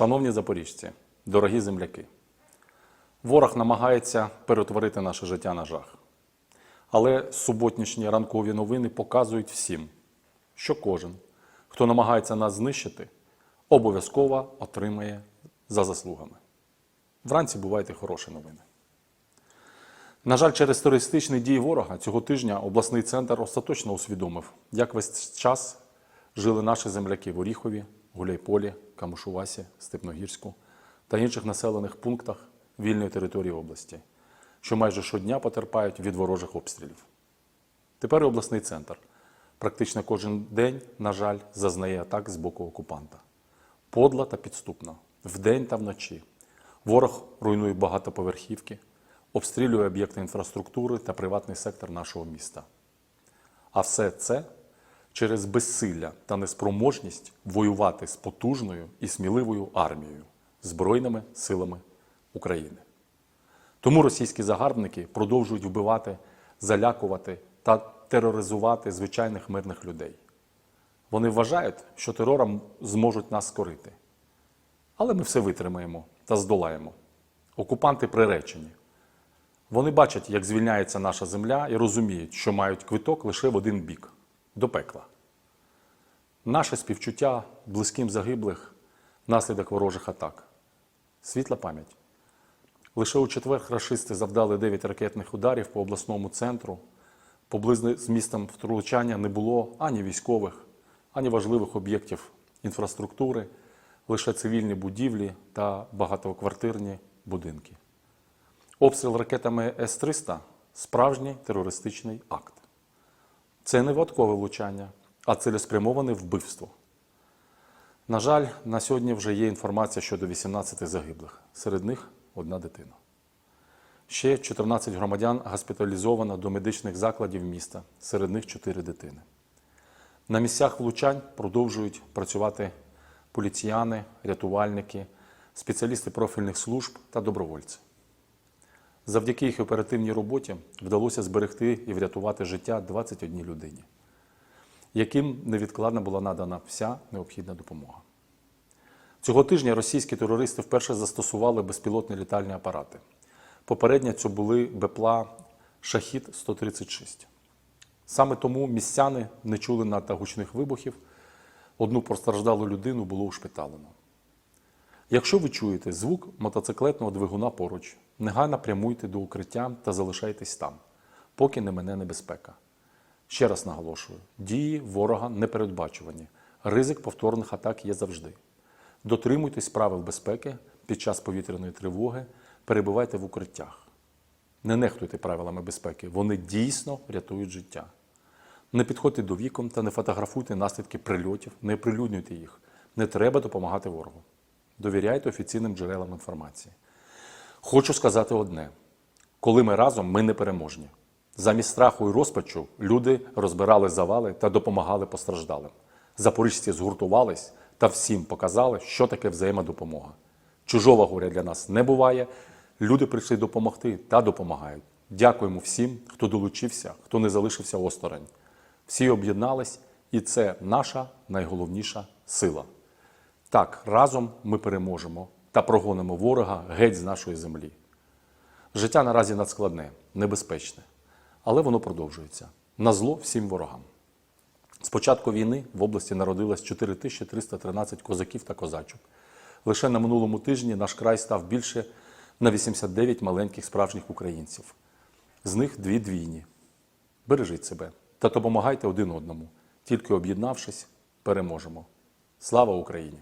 Шановні запоріжці, дорогі земляки, ворог намагається перетворити наше життя на жах. Але суботнішні ранкові новини показують всім, що кожен, хто намагається нас знищити, обов'язково отримає за заслугами. Вранці бувайте хороші новини. На жаль, через терористичні дії ворога цього тижня обласний центр остаточно усвідомив, як весь час жили наші земляки в Оріхові, Гуляйполі, Камушувасі, Степногірську та інших населених пунктах вільної території області, що майже щодня потерпають від ворожих обстрілів. Тепер і обласний центр практично кожен день, на жаль, зазнає атак з боку окупанта. Подла та підступно, вдень та вночі. Ворог руйнує багатоповерхівки, обстрілює об'єкти інфраструктури та приватний сектор нашого міста. А все це через безсилля та неспроможність воювати з потужною і сміливою армією, Збройними силами України. Тому російські загарбники продовжують вбивати, залякувати та тероризувати звичайних мирних людей. Вони вважають, що терором зможуть нас скорити. Але ми все витримаємо та здолаємо. Окупанти приречені. Вони бачать, як звільняється наша земля, і розуміють, що мають квиток лише в один бік до пекла. Наше співчуття близьким загиблих внаслідок ворожих атак. Світла пам'ять. Лише у четвер рашисти завдали 9 ракетних ударів по обласному центру. Поблизу з містом втручання не було ані військових, ані важливих об'єктів інфраструктури, лише цивільні будівлі та багатоквартирні будинки. Обстріл ракетами С-300 справжній терористичний акт. Це не випадкове влучання, а цілеспрямоване вбивство. На жаль, на сьогодні вже є інформація щодо 18 загиблих, серед них одна дитина. Ще 14 громадян госпіталізовано до медичних закладів міста, серед них 4 дитини. На місцях влучань продовжують працювати поліціяни, рятувальники, спеціалісти профільних служб та добровольці. Завдяки їх оперативній роботі вдалося зберегти і врятувати життя 21 людині, яким невідкладно була надана вся необхідна допомога. Цього тижня російські терористи вперше застосували безпілотні літальні апарати. Попередньо це були БПЛА Шахід 136. Саме тому містяни не чули надто гучних вибухів. Одну постраждалу людину було ушпиталено. Якщо ви чуєте звук мотоциклетного двигуна поруч, негайно прямуйте до укриття та залишайтесь там, поки не мене небезпека. Ще раз наголошую: дії ворога непередбачувані, ризик повторних атак є завжди. Дотримуйтесь правил безпеки під час повітряної тривоги, перебувайте в укриттях. Не нехтуйте правилами безпеки, вони дійсно рятують життя. Не підходьте до вікон та не фотографуйте наслідки прильотів, не прилюднюйте їх. Не треба допомагати ворогу. Довіряйте офіційним джерелам інформації. Хочу сказати одне: коли ми разом, ми не переможні. Замість страху і розпачу люди розбирали завали та допомагали постраждалим. Запоріжці згуртувались та всім показали, що таке взаємодопомога. Чужого горя для нас не буває. Люди прийшли допомогти та допомагають. Дякуємо всім, хто долучився, хто не залишився осторонь. Всі об'єднались, і це наша найголовніша сила. Так, разом ми переможемо та прогонимо ворога геть з нашої землі. Життя наразі надскладне, небезпечне, але воно продовжується. На зло всім ворогам. З початку війни в області народилось 4313 козаків та козачок. Лише на минулому тижні наш край став більше на 89 маленьких справжніх українців. З них дві двійні. Бережіть себе та допомагайте один одному. Тільки об'єднавшись, переможемо. Слава Україні!